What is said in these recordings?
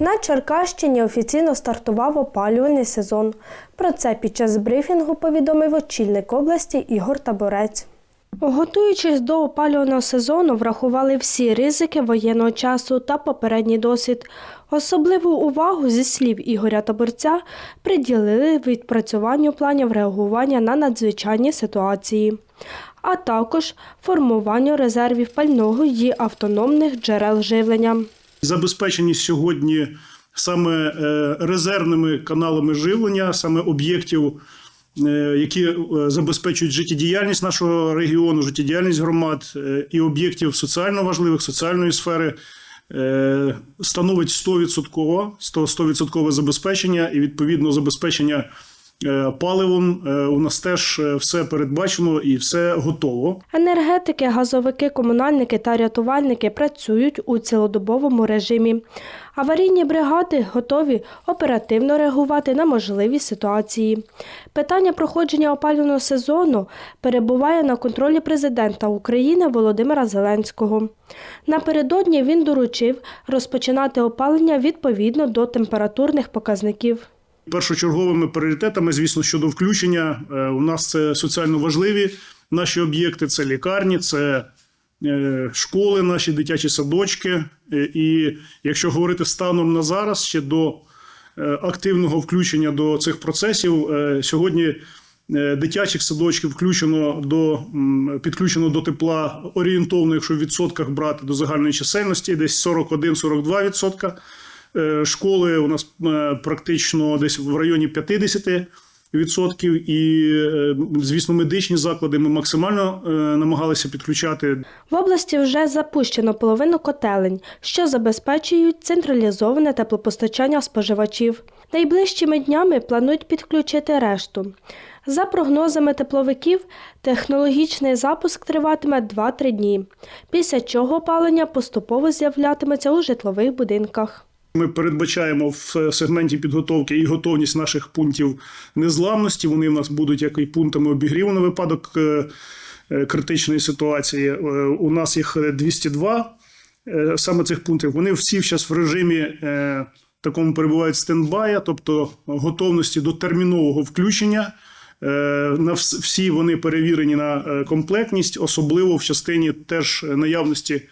На Черкащині офіційно стартував опалювальний сезон. Про це під час брифінгу повідомив очільник області Ігор Таборець. Готуючись до опалювального сезону, врахували всі ризики воєнного часу та попередній досвід. Особливу увагу, зі слів Ігоря Таборця, приділили відпрацюванню планів реагування на надзвичайні ситуації, а також формуванню резервів пального і автономних джерел живлення. Забезпечені сьогодні саме е, резервними каналами живлення, саме об'єктів, е, які е, забезпечують життєдіяльність нашого регіону, життєдіяльність громад і об'єктів соціально важливих, соціальної сфери. Становить 100%, 100% забезпечення і відповідно забезпечення паливом. е, У нас теж е, все передбачено і все готово. Енергетики, газовики, комунальники та рятувальники працюють у цілодобовому режимі. Аварійні бригади готові оперативно реагувати на можливі ситуації. Питання проходження опалювального сезону перебуває на контролі президента України Володимира Зеленського. Напередодні він доручив розпочинати опалення відповідно до температурних показників. Першочерговими пріоритетами, звісно, щодо включення е, у нас це соціально важливі наші об'єкти, це лікарні, це е, школи, наші дитячі садочки. Е, І якщо говорити станом на зараз, ще до активного включення до цих процесів, сьогодні дитячих садочків включено до підключено до тепла орієнтовно, якщо в відсотках брати до загальної чисельності, десь 41-42 відсотка. Е, Школи у нас е, практично десь в районі 50 відсотків, і, е, звісно, медичні заклади ми максимально намагалися підключати. В області вже запущено половину котелень, що забезпечують централізоване теплопостачання споживачів. Найближчими днями планують підключити решту. За прогнозами тепловиків, технологічний запуск триватиме 2-3 дні, після чого опалення поступово з'являтиметься у житлових будинках. Ми передбачаємо в сегменті підготовки і готовність наших пунктів незламності. Вони в нас будуть як і пунктами обігріву на випадок е, е, критичної ситуації. Е, У нас їх 202 е, саме цих пунктів. Вони всі зараз в режимі такому перебувають стендбая, тобто готовності до термінового включення. На всі вони перевірені на комплектність, особливо в частині теж наявності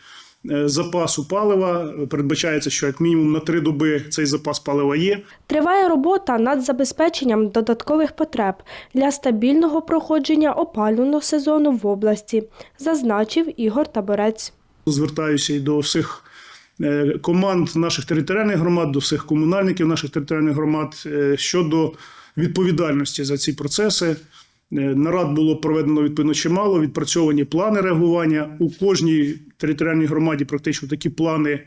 запасу палива. Передбачається, що як мінімум на три доби цей запас палива є. Триває робота над забезпеченням додаткових потреб для стабільного проходження опалювального сезону в області, зазначив Ігор Таборець. Звертаюся і до всіх е, команд наших територіальних громад, до всіх комунальників наших територіальних громад е, щодо відповідальності за ці процеси. Е, Нарад було проведено відповідно чимало, відпрацьовані плани реагування. У кожній територіальній громаді практично такі плани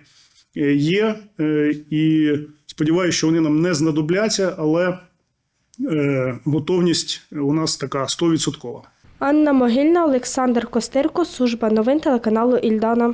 е, є. Е, І сподіваюся, що вони нам не знадобляться, але готовність у нас така 100%. Анна Могильна, Олександр Костирко, служба новин телеканалу Ільдана.